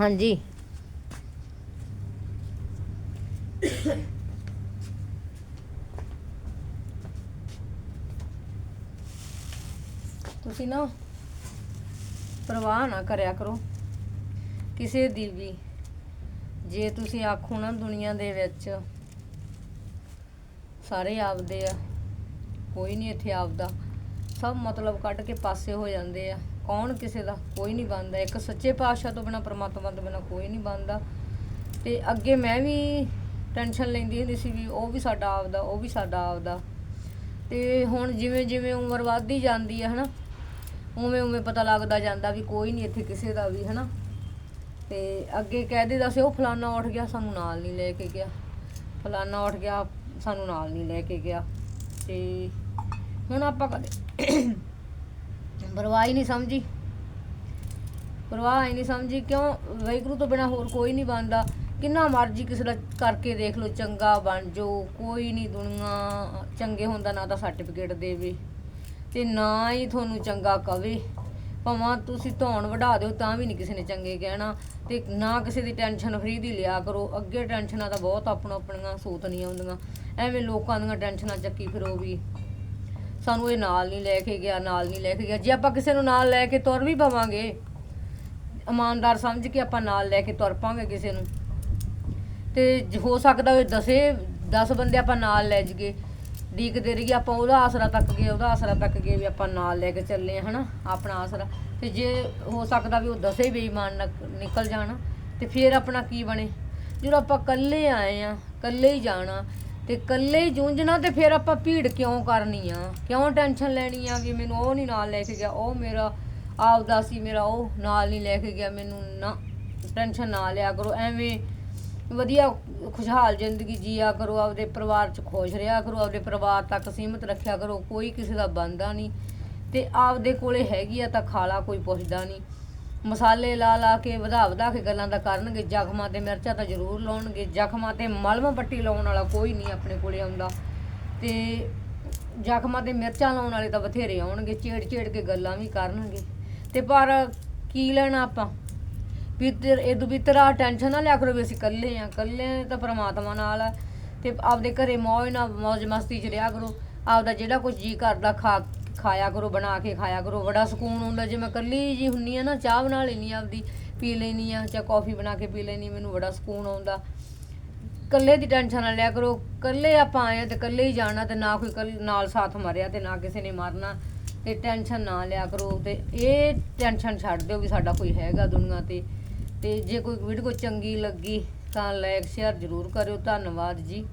ਹਾਂਜੀ। ਤੁਸੀਂ ਨਾ ਪਰਵਾਹ ਨਾ ਕਰਿਆ ਕਰੋ। ਕਿਸੇ ਦੀ ਵੀ। ਜੇ ਤੁਸੀਂ ਆਖੋ ਨਾ ਦੁਨੀਆ ਦੇ ਵਿੱਚ ਸਾਰੇ ਆਪਦੇ ਆ, ਕੋਈ ਨਹੀਂ ਇੱਥੇ ਆਪਦਾ। ਸਭ ਮਤਲਬ ਕੱਢ ਕੇ ਪਾਸੇ ਹੋ ਜਾਂਦੇ ਆ। ਕੌਣ ਕਿਸੇ ਦਾ? ਕੋਈ ਨਹੀਂ ਬਣਦਾ। ਇੱਕ ਸੱਚੇ ਪਾਤਸ਼ਾਹ ਤੋਂ ਬਿਨਾ, ਪਰਮਾਤਮਾ ਤੋਂ ਬਿਨਾ ਕੋਈ ਨਹੀਂ ਬਣਦਾ। ਤੇ ਅੱਗੇ ਮੈਂ ਵੀ ਟੈਨਸ਼ਨ ਲੈਂਦੀ ਹੁੰਦੀ ਸੀ ਵੀ ਉਹ ਵੀ ਸਾਡਾ ਆਪਦਾ, ਉਹ ਵੀ ਸਾਡਾ ਆਪਦਾ। ਤੇ ਹੁਣ ਜਿਵੇਂ ਜਿਵੇਂ ਉਮਰ ਵੱਧਦੀ ਜਾਂਦੀ ਹੈ ਹਨਾ, ਉਵੇਂ ਉਵੇਂ ਪਤਾ ਲੱਗਦਾ ਜਾਂਦਾ ਵੀ ਕੋਈ ਨਹੀਂ ਇੱਥੇ ਕਿਸੇ ਦਾ ਵੀ, ਹਨਾ। ਤੇ ਅੱਗੇ ਕਹਿ ਦਿੰਦਾ ਸੀ, ਉਹ ਫਲਾਨਾ ਉੱਠ ਗਿਆ, ਸਾਨੂੰ ਨਾਲ ਨਹੀਂ ਲੈ ਕੇ ਗਿਆ। ਫਲਾਨਾ ਉੱਠ ਗਿਆ, ਸਾਨੂੰ ਨਾਲ ਨਹੀਂ ਲੈ ਕੇ ਗਿਆ। ਤੇ ਹੁਣ ਆਪਾਂ ਕਦੇ ਪਰਵਾਹ ਹੀ ਨਹੀਂ ਸਮਝੀ। ਪਰਵਾਹ ਹੀ ਨਹੀਂ ਸਮਝੀ, ਕਿਉਂ? ਵਾਹਿਗੁਰੂ ਤੋਂ ਬਿਨਾ ਹੋਰ ਕੋਈ ਨਹੀਂ ਬਣਦਾ। ਕਿੰਨਾ ਮਰਜ਼ੀ ਕਿਸੇ ਦਾ ਕਰਕੇ ਦੇਖ ਲਓ, ਚੰਗਾ ਬਣ ਜੋ ਕੋਈ ਨਹੀਂ ਦੁਨੀਆ ਚੰਗੇ ਹੁੰਦਾ ਨਾ ਤਾਂ ਸਰਟੀਫਿਕੇਟ ਦੇਵੇ ਤੇ ਨਾ ਹੀ ਤੁਹਾਨੂੰ ਚੰਗਾ ਕਵੇ। ਭਾਵੇਂ ਤੁਸੀਂ ਧੌਣ ਵਢਾ ਦਿਓ, ਤਾਂ ਵੀ ਨਹੀਂ ਕਿਸੇ ਨੇ ਚੰਗੇ ਕਹਿਣਾ ਤੇ ਨਾ ਕਿਸੇ ਦੀ ਟੈਨਸ਼ਨ ਫਰੀ ਦੀ ਲਿਆ ਕਰੋ। ਅੱਗੇ ਟੈਨਸ਼ਨਾਂ ਤਾਂ ਬਹੁਤ ਆਪਣਾ ਆਪਣੀਆਂ ਸੂਤ ਨਹੀਂ ਆਉਂਦੀਆਂ ਐਵੇਂ ਲੋਕਾਂ ਦੀਆਂ ਟੈਨਸ਼ਨਾਂ ਚੱਕੀ ਫਿਰੋ ਵੀ। ਸਾਨੂੰ ਇਹ ਨਾਲ ਨਹੀਂ ਲੈ ਕੇ ਗਿਆ, ਨਾਲ ਨਹੀਂ ਲੈ ਕੇ ਗਿਆ। ਜੇ ਆਪਾਂ ਕਿਸੇ ਨੂੰ ਨਾਲ ਲੈ ਕੇ ਤੁਰ ਵੀ ਪਵਾਂਗੇ, ਇਮਾਨਦਾਰ ਸਮਝ ਕੇ ਆਪਾਂ ਨਾਲ ਲੈ ਕੇ ਤੁਰ ਪਾਂਗੇ ਕਿਸੇ ਨੂੰ। ਤੇ ਹੋ ਸਕਦਾ ਉਹ ਦਸੇ 10 ਬੰਦੇ ਆਪਾਂ ਨਾਲ ਲੈ ਜਗੇ ਡੀਕਦੇ ਰਹੀਏ ਆਪਾਂ ਉਹਦਾ ਆਸਰਾ ਤੱਕ ਗਏ, ਉਹਦਾ ਆਸਰਾ ਤੱਕ ਗਏ ਵੀ ਆਪਾਂ ਨਾਲ ਲੈ ਕੇ ਚੱਲੇ ਆ, ਹਨਾ? ਆਪਣਾ ਆਸਰਾ। ਤੇ ਜੇ ਹੋ ਸਕਦਾ ਵੀ ਉਹ ਦਸੇ ਬੇਈਮਾਨ ਨਿਕ- ਨਿਕਲ ਜਾਣਾ, ਤੇ ਫਿਰ ਆਪਣਾ ਕੀ ਬਣੇ? ਜਦੋਂ ਆਪਾਂ ਇਕੱਲੇ ਆਏ ਆ, ਇਕੱਲੇ ਹੀ ਜਾਣਾ ਤੇ ਇਕੱਲੇ ਹੀ ਜੂਝਣਾ ਤੇ ਫਿਰ ਆਪਾਂ ਭੀੜ ਕਿਉਂ ਕਰਨੀ ਆ? ਕਿਉਂ ਟੈਨਸ਼ਨ ਲੈਣੀ ਆ ਵੀ ਮੈਨੂੰ ਉਹ ਨਹੀਂ ਨਾਲ ਲੈ ਕੇ ਗਿਆ, ਉਹ ਮੇਰਾ ਆਪਦਾ ਸੀ, ਮੇਰਾ ਉਹ ਨਾਲ ਨਹੀਂ ਲੈ ਕੇ ਗਿਆ, ਮੈਨੂੰ ਨਾ ਟੈਨਸ਼ਨ ਨਾ ਲਿਆ ਕਰੋ, ਐਵੇਂ ਵਧੀਆ ਖੁਸ਼ਹਾਲ ਜ਼ਿੰਦਗੀ ਜੀਆ ਕਰੋ, ਆਪਦੇ ਪਰਿਵਾਰ 'ਚ ਖੁਸ਼ ਰਿਹਾ ਕਰੋ, ਆਪਦੇ ਪਰਿਵਾਰ ਤੱਕ ਸੀਮਤ ਰੱਖਿਆ ਕਰੋ, ਕੋਈ ਕਿਸੇ ਦਾ ਬੰਦਾ ਨਹੀਂ ਤੇ ਆਪਦੇ ਕੋਲੇ ਹੈਗੀ ਆ ਤਾਂ ਖਾਲਾ ਕੋਈ ਪੁੱਛਦਾ ਨਹੀਂ ਮਸਾਲੇ ਲਾ ਲਾ ਕੇ, ਵਧਾ ਵਧਾ ਕੇ ਗੱਲਾਂ ਦਾ ਕਰਨਗੇ, ਜ਼ਖਮਾਂ ਤੇ ਮਿਰਚਾਂ ਤਾਂ ਜ਼ਰੂਰ ਲਾਉਣਗੇ। ਜ਼ਖਮਾਂ ਤੇ ਮਲਮ ਪੱਟੀ ਲਾਉਣ ਵਾਲਾ ਕੋਈ ਨਹੀਂ ਆਪਣੇ ਕੋਲੇ ਆਉਂਦਾ। ਤੇ ਜ਼ਖਮਾਂ ਤੇ ਮਿਰਚਾਂ ਲਾਉਣ ਵਾਲੇ ਤਾਂ ਬਥੇਰੇ ਆਉਣਗੇ, ਛੇੜ ਛੇੜ ਕੇ ਗੱਲਾਂ ਵੀ ਕਰਨਗੇ। ਤੇ ਪਰ ਕੀ ਲੈਣਾ ਆਪਾਂ? ਵੀ ਤੇ ਇਹ ਦੁਬਿਤਰਾ ਟੈਨਸ਼ਨ ਨਾ ਲਿਆ ਕਰੋ ਵੀ ਅਸੀਂ ਇਕੱਲੇ ਆ। ਇਕੱਲੇ ਤਾਂ ਪ੍ਰਮਾਤਮਾ ਨਾਲ ਆ। ਤੇ ਆਪਦੇ ਘਰੇ ਮੌਜ ਨਾਲ ਮौज ਮਸਤੀ ਚ ਰਿਹਾ ਕਰੋ। ਆਪਦਾ ਜਿਹੜਾ ਕੁਝ ਜੀ ਕਰਦਾ, ਖਾ ਖਾਇਆ ਕਰੋ, ਬਣਾ ਕੇ ਖਾਇਆ ਕਰੋ। ਬੜਾ ਸਕੂਨ ਹੁੰਦਾ, ਜੇ ਮੈਂ ਇਕੱਲੀ ਜੀ ਹੁੰਨੀ ਆ ਨਾ, ਚਾਹ ਬਣਾ ਲੈਣੀ ਆਪਦੀ, ਪੀ ਲੈਣੀ ਆ ਜਾਂ ਕਾਫੀ ਬਣਾ ਕੇ ਪੀ ਲੈਣੀ ਮੈਨੂੰ ਬੜਾ ਸਕੂਨ ਆਉਂਦਾ। ਇਕੱਲੇ ਦੀ ਟੈਨਸ਼ਨ ਨਾ ਲਿਆ ਕਰੋ, ਇਕੱਲੇ ਆਪਾਂ ਆਏ ਆ ਤੇ ਇਕੱਲੇ ਹੀ ਜਾਣਾ ਤੇ ਨਾ ਕੋਈ ਕੱਲ- ਨਾਲ ਸਾਥ ਮਰਿਆ ਤੇ ਨਾ ਕਿਸੇ ਨੇ ਮਾਰਨਾ। ਤੇ ਟੈਨਸ਼ਨ ਨਾ ਲਿਆ ਕਰੋ, ਤੇ ਇਹ ਟੈਨਸ਼ਨ ਛੱਡ ਦਿਓ ਵੀ ਸਾਡਾ ਕੋਈ ਹੈਗਾ ਦੁਨੀਆ ਤੇ। ਤੇ ਜੇ ਕੋਈ ਵੀਡੀਓ ਚੰਗੀ ਲੱਗੀ, ਤਾਂ ਲਾਈਕ ਸ਼ੇਅਰ ਜ਼ਰੂਰ ਕਰਿਓ। ਧੰਨਵਾਦ ਜੀ।